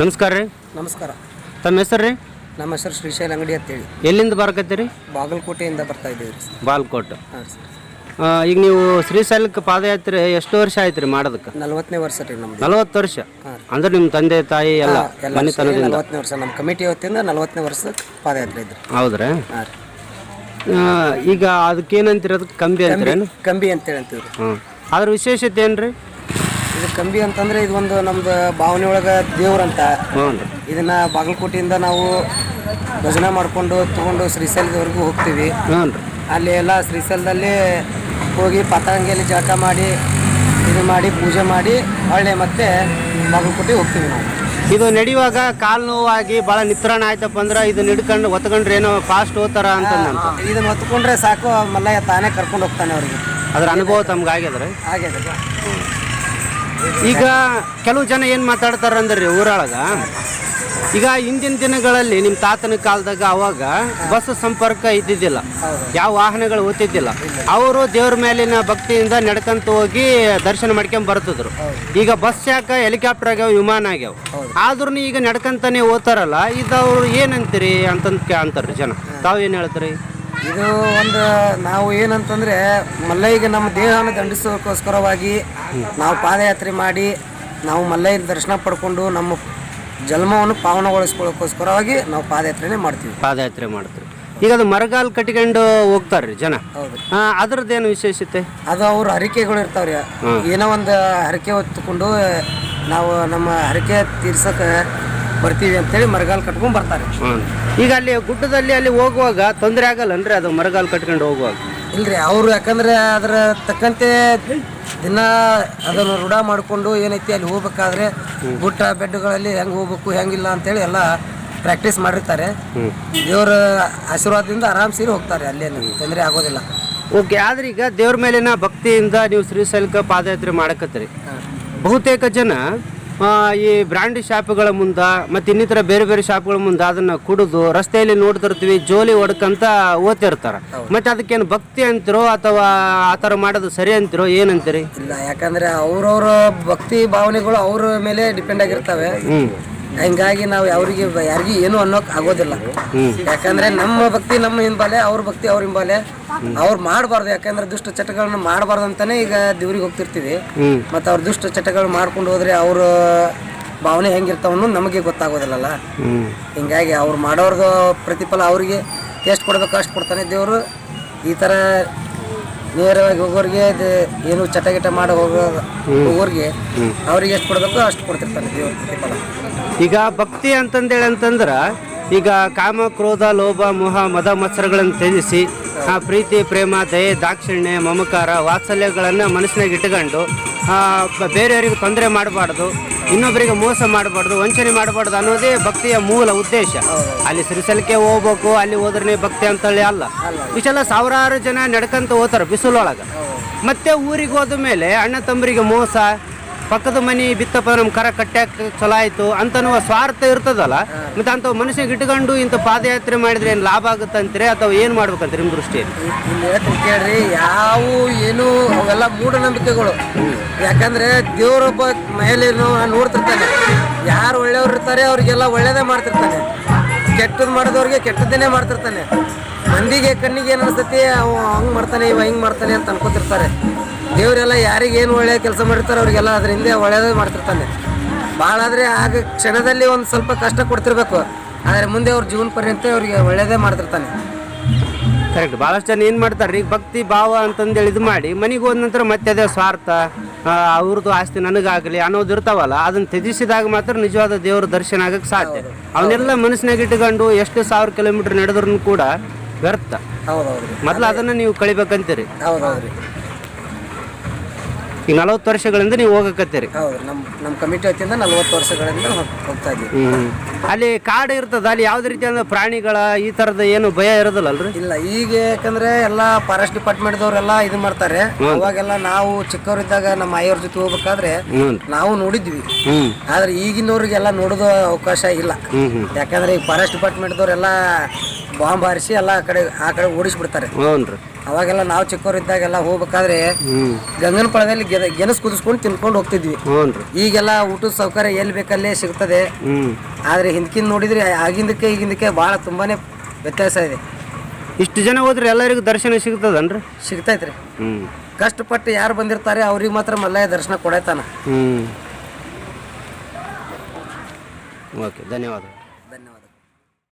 ನಮಸ್ಕಾರ ರೀ. ನಮಸ್ಕಾರ. ತಮ್ಮ ಹೆಸರು ರೀ? ನಮ್ಮ ಹೆಸರು ಶ್ರೀಶೈಲ ಅಂಗಡಿ ಅಂತೇಳಿ. ಎಲ್ಲಿಂದ ಬರಕತ್ತೀರಿ? ಬಾಗಲಕೋಟೆಯಿಂದ ಬರ್ತಾ ಇದ್ದೀವಿ ರೀ ಬಾಲ್ಕೋಟ್ ಹಾಂ ಸರ್. ಈಗ ನೀವು ಶ್ರೀಶೈಲಕ್ಕೆ ಪಾದಯಾತ್ರೆ ಎಷ್ಟು ವರ್ಷ ಆಯ್ತು ರೀ ಮಾಡೋದಕ್ಕೆ? ನಲವತ್ತನೇ ವರ್ಷ ರೀ ನಮ್ಮ ನಲವತ್ತು ವರ್ಷ? ಅಂದ್ರೆ ನಿಮ್ಮ ತಂದೆ ತಾಯಿ ಎಲ್ಲ ಮನೆತನದಿಂದ? ನಲ್ವತ್ತನೇ ವರ್ಷ. ನಮ್ಮ ಕಮಿಟಿ ವತಿಯಿಂದ ನಲವತ್ತನೇ ವರ್ಷ ಪಾದಯಾತ್ರೆ ಇದ್ರಿ. ಹೌದ್ರಾ? ಹಾಂ ಈಗ ಅದಕ್ಕೇನಂತೀರ ಅದಕ್ಕೆ? ಕಂಬಿ ಅಂತೀರೇನು? ಕಂಬಿ ಅಂತೇಳಿ ಅಂತೀವಿ ರೀ. ಹ್ಞೂ ಅದ್ರ ವಿಶೇಷತೆ ಏನು ರೀ ಇದು ಕಂಬಿ ಅಂತಂದ್ರೆ ಇದು ಒಂದು ನಮ್ದು ಭಾವನೆ ಒಳಗ ದೇವ್ರಂತ ಹ್ಞೂ ರೀ. ಇದನ್ನ ಬಾಗಲಕೋಟೆಯಿಂದ ನಾವು ಭಜನೆ ಮಾಡ್ಕೊಂಡು ತಗೊಂಡು ಶ್ರೀಶೈಲದವರೆಗೂ ಹೋಗ್ತೀವಿ. ಹ್ಞೂ ರೀ. ಅಲ್ಲಿ ಎಲ್ಲ ಶ್ರೀಶೈಲದಲ್ಲಿ ಹೋಗಿ ಪತಂಗಿಯಲ್ಲಿ ಜಳಕ ಮಾಡಿ ಇದು ಮಾಡಿ ಪೂಜೆ ಮಾಡಿ ಹೊಳ್ಳೆ ಮತ್ತೆ ಬಾಗಲಕೋಟೆ ಹೋಗ್ತೀವಿ ನಾವು. ಇದು ನಡೆಯುವಾಗ ಕಾಲು ನೋವಾಗಿ ಭಾಳ ನಿತ್ರಣ ಆಯ್ತಪ್ಪ ಅಂದ್ರೆ ಇದನ್ನ ಹಿಡ್ಕೊಂಡು ಒತ್ಕೊಂಡ್ರೆ ಏನೋ ಫಾಸ್ಟ್ ಹೋಗ್ತಾರ ಅಂತ ಇದನ್ನ ಹೊತ್ಕೊಂಡ್ರೆ ಸಾಕು ಮಲ್ಲಯ್ಯ ತಾನೇ ಕರ್ಕೊಂಡು ಹೋಗ್ತಾನೆ ಅವ್ರಿಗೆ. ಅದ್ರ ಅನುಭವ ತಮ್ಗೆ ಆಗ್ಯದ್ರೆ ಹಾಗೆ ಈಗ ಕೆಲವು ಜನ ಏನು ಮಾತಾಡ್ತಾರೆ ಅಂದ್ರೆ ಊರೊಳಗೆ? ಈಗ ಹಿಂದಿನ ದಿನಗಳಲ್ಲಿ ನಿಮ್ಮ ತಾತನ ಕಾಲದಾಗ ಅವಾಗ ಬಸ್ ಸಂಪರ್ಕ ಇದ್ದಿದ್ದಿಲ್ಲ. ಯಾವ ವಾಹನಗಳು ಓದ್ತಿದ್ದಿಲ್ಲ ಅವರು ದೇವ್ರ ಮೇಲಿನ ಭಕ್ತಿಯಿಂದ ನಡ್ಕೊಂತ ಹೋಗಿ ದರ್ಶನ ಮಾಡ್ಕೊಂಡ್ ಬರ್ತಿದ್ರು ಈಗ ಬಸ್ ಯಾಕ ಹೆಲಿಕಾಪ್ಟರ್ ಆಗ್ಯಾವ, ವಿಮಾನ ಆಗ್ಯಾವ? ಆದ್ರೂ ಈಗ ನಡ್ಕಂತಾನೆ ಓದ್ತಾರಲ್ಲ ಇದವ್ರು ಏನಂತೀರಿ ಅಂತಂತ ಅಂತಾರೆ ಜನ. ತಾವು ಏನು ಹೇಳ್ತೀರಿ? ಇದು ಒಂದು ನಾವು ಏನಂತಂದ್ರೆ ಮಲ್ಲಯ್ಯಗೆ ನಮ್ಮ ದೇಹವನ್ನು ದಂಡಿಸೋಕ್ಕೋಸ್ಕರವಾಗಿ ನಾವು ಪಾದಯಾತ್ರೆ ಮಾಡಿ ನಾವು ಮಲ್ಲಯ್ಯನ ದರ್ಶನ ಪಡ್ಕೊಂಡು ನಮ್ಮ ಜನ್ಮವನ್ನು ಪಾವನಗೊಳಿಸ್ಕೊಳ್ಳೋಕ್ಕೋಸ್ಕರವಾಗಿ ನಾವು ಪಾದಯಾತ್ರೆನೇ ಮಾಡ್ತೀವಿ. ಪಾದಯಾತ್ರೆ ಮಾಡ್ತೀವಿ. ಈಗ ಅದು ಮರಗಾಲ್ ಕಟ್ಕೊಂಡು ಹೋಗ್ತಾರ್ರಿ ಜನ. ಹೌದು. ಅದ್ರದ್ದೇನು ವಿಶೇಷತೆ? ಅದು ಅವ್ರ ಹರಿಕೆಗಳು ಇರ್ತಾವ್ರಿ. ಏನೋ ಒಂದು ಹರಕೆ ಹೊತ್ತುಕೊಂಡು ನಾವು ನಮ್ಮ ಹರಕೆ ತೀರ್ಸಕ್ಕೆ ಬರ್ತೀವಿ ಅಂತೇಳಿ ಮರಗಾಲ್ ಕಟ್ಕೊಂಡ್ ಬರ್ತಾರೆ. ಈಗ ಅಲ್ಲಿ ಗುಡ್ಡದಲ್ಲಿ ಅಲ್ಲಿ ಹೋಗುವಾಗ ತೊಂದರೆ ಆಗಲ್ಲನ್ರಿ ಅದು ಮರಗಾಲ್ ಕಟ್ಕೊಂಡು ಹೋಗುವಾಗ? ಇಲ್ರಿ ಅವ್ರು ಯಾಕಂದ್ರೆ ಅದ್ರ ತಕ್ಕಂತೆ ದಿನ ಅದನ್ನು ರೂಢ ಮಾಡಿಕೊಂಡು ಏನೈತಿ ಅಲ್ಲಿ ಹೋಗ್ಬೇಕಾದ್ರೆ ಗುಟ್ಟ ಬೆಡ್ಗಳಲ್ಲಿ ಹೆಂಗೆ ಹೋಗ್ಬೇಕು ಹೆಂಗಿಲ್ಲ ಅಂತೇಳಿ ಎಲ್ಲ ಪ್ರಾಕ್ಟೀಸ್ ಮಾಡಿರ್ತಾರೆ. ದೇವರ ಆಶೀರ್ವಾದದಿಂದ ಆರಾಮ್ ಸೇರಿ ಹೋಗ್ತಾರೆ ಅಲ್ಲೇನು ತೊಂದರೆ ಆಗೋದಿಲ್ಲ. ಓಕೆ ಆದ್ರೆ ಈಗ ದೇವ್ರ ಮೇಲಿನ ಭಕ್ತಿಯಿಂದ ನೀವು ಶ್ರೀಶೈಲಕ್ಕೆ ಪಾದಯಾತ್ರೆ ಮಾಡಕತ್ತೀರಿ. ಬಹುತೇಕ ಜನ ಈ ಬ್ರ್ಯಾಂಡ್ ಶಾಪ್ಗಳ ಮುಂದ ಮತ್ತೆ ಇನ್ನಿತರ ಬೇರೆ ಬೇರೆ ಶಾಪ್ಗಳ ಮುಂದೆ ಅದನ್ನ ಕುಡಿದು ರಸ್ತೆಯಲ್ಲಿ ನೋಡ್ತಿರ್ತೀವಿ ಜೋಲಿ ಹೊಡ್ಕಂತ ಓದ್ತಿರ್ತಾರ ಮತ್ತೆ ಅದಕ್ಕೇನು ಭಕ್ತಿ ಅಂತಿರೋ ಅಥವಾ ಆ ಥರ ಮಾಡೋದು ಸರಿ ಅಂತಿರೋ ಏನಂತೀರಿ? ಇಲ್ಲ ಯಾಕಂದ್ರೆ ಅವ್ರವ್ರ ಭಕ್ತಿ ಭಾವನೆಗಳು ಅವ್ರ ಮೇಲೆ ಡಿಪೆಂಡ್ ಆಗಿರ್ತವೆ. ಹಿಂಗಾಗಿ ನಾವು ಯಾರಿಗೆ ಯಾರಿಗೂ ಏನು ಅನ್ನೋಕ್ ಆಗೋದಿಲ್ಲ. ಯಾಕಂದ್ರೆ ನಮ್ಮ ಭಕ್ತಿ ನಮ್ಮ ಹಿಂಬಾಲೆ ಅವ್ರ ಭಕ್ತಿ ಅವ್ರ ಹಿಂಬಾಲೆ. ಅವ್ರು ಮಾಡಬಾರ್ದು ಯಾಕಂದ್ರೆ ದುಷ್ಟ ಚಟಗಳನ್ನ ಮಾಡಬಾರ್ದು ಅಂತಾನೆ ಈಗ ದೇವ್ರಿಗೆ ಹೋಗ್ತಿರ್ತೀವಿ. ಮತ್ತೆ ಅವ್ರ ದುಷ್ಟ ಚಟಗಳು ಮಾಡ್ಕೊಂಡು ಹೋದ್ರೆ ಅವ್ರ ಭಾವನೆ ಹೆಂಗಿರ್ತಾವ ಅನ್ನೋದು ನಮಗೆ ಗೊತ್ತಾಗೋದಿಲ್ಲಲ್ಲ. ಹಿಂಗಾಗಿ ಅವ್ರು ಮಾಡೋರ್ದು ಪ್ರತಿಫಲ ಅವರಿಗೆ ಎಷ್ಟು ಕೊಡ್ಬೇಕು ಅಷ್ಟು ಕೊಡ್ತಾನೆ ದೇವರು. ಈ ಥರ ನೇರವಾಗಿ ಹೋಗೋರಿಗೆ ಇದು ಏನು ಚಟ ಗಿಟ ಮಾಡಿ ಹೋಗೋ ಹೋಗೋರಿಗೆ ಅವ್ರಿಗೆ ಎಷ್ಟು ಕೊಡಬೇಕು ಅಷ್ಟು ಕೊಡ್ತಿರ್ತಾರೆ ದೇವ್ರ ಪ್ರತಿಫಲ. ಈಗ ಭಕ್ತಿ ಅಂತಂದೇಳಿ ಅಂತಂದ್ರೆ ಈಗ ಕಾಮ ಕ್ರೋಧ ಲೋಭ ಮೋಹ ಮದ ಮತ್ಸರಗಳನ್ನು ತ್ಯಜಿಸಿ ಆ ಪ್ರೀತಿ ಪ್ರೇಮ ದಯೆ ದಾಕ್ಷಿಣ್ಯ ಮಮಕಾರ ವಾತ್ಸಲ್ಯಗಳನ್ನು ಮನಸ್ಸಿನಾಗ ಇಟ್ಕೊಂಡು ಬೇರೆಯವರಿಗೆ ತೊಂದರೆ ಮಾಡಬಾರ್ದು. ಇನ್ನೊಬ್ಬರಿಗೆ ಮೋಸ ಮಾಡಬಾರ್ದು ವಂಚನೆ ಮಾಡಬಾರ್ದು ಅನ್ನೋದೇ ಭಕ್ತಿಯ ಮೂಲ ಉದ್ದೇಶ. ಅಲ್ಲಿ ಸಿರಿಸಲಿಕ್ಕೆ ಹೋಗ್ಬೇಕು ಅಲ್ಲಿ ಹೋದ್ರೆ ಭಕ್ತಿ ಅಂತೇಳಿ ಅಲ್ಲ. ಇಷ್ಟೆಲ್ಲ ಸಾವಿರಾರು ಜನ ನಡ್ಕಂತ ಹೋಗ್ತಾರೆ ಬಿಸಿಲೊಳಗೆ. ಮತ್ತೆ ಊರಿಗೆ ಹೋದ ಮೇಲೆ ಅಣ್ಣ ತಮ್ಮರಿಗೆ ಮೋಸ ಪಕ್ಕದ ಮನೆ ಬಿತ್ತಪ್ಪ ನಮ್ಮ ಕರ ಕಟ್ಟಾಕ ಚಲೋ ಆಯ್ತು ಅಂತನ್ನುವ ಸ್ವಾರ್ಥ ಇರ್ತದಲ್ಲ? ಮತ್ತೆ ಅಂತ ಮನುಷ್ಯಗೆ ಇಟ್ಕೊಂಡು ಇಂಥ ಪಾದಯಾತ್ರೆ ಮಾಡಿದ್ರೆ ಏನು ಲಾಭ ಆಗುತ್ತೆ ಅಂತೀರಿ ಅಥವಾ ಏನು ಮಾಡ್ಬೇಕಂತ ನಿಮ್ಮ ದೃಷ್ಟಿಯಲ್ಲಿ? ಇಲ್ಲಿ ಕೇಳ್ರಿ ಯಾವ ಏನು ಅವೆಲ್ಲ ಮೂಢನಂಬಿಕೆಗಳು. ಯಾಕಂದ್ರೆ ದೇವರೊಬ್ಬ ಮೇಲೆ ನೋಡ್ತಿರ್ತಾನೆ. ಯಾರು ಒಳ್ಳೆಯವ್ರು ಇರ್ತಾರೆ ಅವ್ರಿಗೆಲ್ಲ ಒಳ್ಳೇದೇ ಮಾಡ್ತಿರ್ತಾನೆ. ಕೆಟ್ಟದ್ದು ಮಾಡಿದವ್ರಿಗೆ ಕೆಟ್ಟದ್ದನ್ನೇ ಮಾಡ್ತಿರ್ತಾನೆ. ಮಂದಿಗೆ ಕಣ್ಣಿಗೆ ಏನು ಅನಿಸ್ತತಿ ಅವ ಹಂಗೆ ಮಾಡ್ತಾನೆ ಇವ ಹಿಂಗೆ ಮಾಡ್ತಾನೆ ಅಂತ ಅನ್ಕೋತಿರ್ತಾರೆ. ದೇವರೆಲ್ಲ ಯಾರಿಗೆ ಏನು ಒಳ್ಳೆಯ ಕೆಲಸ ಮಾಡಿರ್ತಾರೆ ಅವರಿಗೆಲ್ಲ ಅದ್ರ ಹಿಂದೆ ಒಳ್ಳೇದೇ ಮಾಡ್ತಿರ್ತಾನೆ. ಭಾಳ ಆದರೆ ಆಗ ಕ್ಷಣದಲ್ಲಿ ಒಂದು ಸ್ವಲ್ಪ ಕಷ್ಟ ಕೊಡ್ತಿರ್ಬೇಕು. ಆದರೆ ಮುಂದೆ ಅವ್ರ ಜೀವನ ಪರ್ಯಂತ ಅವರಿಗೆ ಒಳ್ಳೆಯದೇ ಮಾಡ್ತಿರ್ತಾನೆ. ಕರೆಕ್ಟ್ ಭಾಳಷ್ಟು ಜನ ಏನು ಮಾಡ್ತಾರೆ ಈಗ ಭಕ್ತಿ ಭಾವ ಅಂತಂದೇಳಿ ಇದು ಮಾಡಿ ಮನೆಗೆ ಹೋದ ನಂತರ ಮತ್ತೆ ಅದೇ ಸ್ವಾರ್ಥ ಅವ್ರದ್ದು ಆಸ್ತಿ ನನಗಾಗಲಿ ಅನ್ನೋದು ಇರ್ತಾವಲ್ಲ ಅದನ್ನು ತ್ಯಜಿಸಿದಾಗ ಮಾತ್ರ ನಿಜವಾದ ದೇವರ ದರ್ಶನ ಆಗಕ್ಕೆ ಸಾಧ್ಯ. ಅವನ್ನೆಲ್ಲ ಮನಸ್ಸಿನಾಗ ಇಟ್ಕೊಂಡು ಎಷ್ಟು ಸಾವಿರ ಕಿಲೋಮೀಟರ್ ನಡೆದ್ರೂ ಕೂಡ ವ್ಯರ್ಥ. ಮೊದಲು ಅದನ್ನು ನೀವು ಕಳಿಬೇಕಂತೀರಿ. ಈಗ ನಲವತ್ತು ವರ್ಷಗಳಿಂದ ನೀವು ಹೋಗಕತ್ತೀರಿ? ಹೌದು ನಮ್ಮ ನಮ್ಮ ಕಮಿಟಿ ವತಿಯಿಂದ ನಲ್ವತ್ತು ವರ್ಷಗಳಿಂದ ಹೋಗ್- ಹೋಗ್ತಾ ಇದ್ದೀವಿ ಹ್ಮ್. ಅಲ್ಲಿ ಕಾಡು ಇರ್ತದ ಅಲ್ಲಿ ಯಾವ್ದು ರೀತಿಯಾದ ಪ್ರಾಣಿಗಳ ಈ ತರದ ಏನು ಭಯ ಇರೋದಿಲ್ಲಲ್ರಿ? ಇಲ್ಲ ಈಗ ಯಾಕಂದ್ರೆ ಎಲ್ಲ ಫಾರೆಸ್ಟ್ ಡಿಪಾರ್ಟ್ಮೆಂಟ್ದವರೆಲ್ಲ ಇದು ಮಾಡ್ತಾರೆ. ಅವಾಗೆಲ್ಲ ನಾವು ಚಿಕ್ಕವರಿದ್ದಾಗ ನಮ್ಮ ಆಯೋರ್ ಜೊತೆ ಹೋಗ್ಬೇಕಾದ್ರೆ ನಾವು ನೋಡಿದ್ವಿ. ಹ್ಮ್. ಆದ್ರೆ ಈಗಿನವ್ರಿಗೆಲ್ಲ ನೋಡೋದು ಅವಕಾಶ ಇಲ್ಲ. ಹ್ಮ್ ಹ್ಮ್. ಯಾಕಂದ್ರೆ ಈಗ ಫಾರೆಸ್ಟ್ ಡಿಪಾರ್ಟ್ಮೆಂಟ್ದವರೆಲ್ಲ ಬಾಂಬ್ ಹಾರಿಸಿ ಎಲ್ಲ ಆ ಕಡೆ ಆ ಕಡೆ ಓಡಿಸ್ಬಿಡ್ತಾರೆ. ಅವಾಗೆಲ್ಲ ನಾವು ಚಿಕ್ಕವರಿದ್ದಾಗೆಲ್ಲ ಹೋಗ್ಬೇಕಾದ್ರೆ ಗಂಗನ ಕೊಳದಲ್ಲಿ ಗೆನ ಗೆನಸ್ ಕುದಿಸ್ಕೊಂಡು ತಿನ್ಕೊಂಡು ಹೋಗ್ತಿದ್ವಿ. ಈಗೆಲ್ಲ ಊಟದ ಸೌಕರ್ಯ ಎಲ್ಲಿ ಬೇಕಲ್ಲೇ ಸಿಗ್ತದೆ. ಆದ್ರೆ ಆದರೆ ಹಿಂದ್ಕಿಂದ ನೋಡಿದ್ರೆ ಆಗಿಂದಕ್ಕೆ ಈಗಿಂದಕ್ಕೆ ಬಹಳ ತುಂಬಾನೇ ವ್ಯತ್ಯಾಸ ಇದೆ. ಇಷ್ಟು ಜನ ಹೋದ್ರೆ ಎಲ್ಲರಿಗೂ ದರ್ಶನ ಸಿಗ್ತದನ್ರಿ? ಸಿಗ್ತೈತ್ರಿ. ಹ್ಞೂ ಕಷ್ಟಪಟ್ಟು ಯಾರು ಬಂದಿರ್ತಾರೆ ಅವ್ರಿಗೆ ಮಾತ್ರ ಮಲ್ಲಯ್ಯ ದರ್ಶನ ಕೊಡೈತಾನ. ಹ್ಞೂ ಓಕೆ ಧನ್ಯವಾದ ಧನ್ಯವಾದ.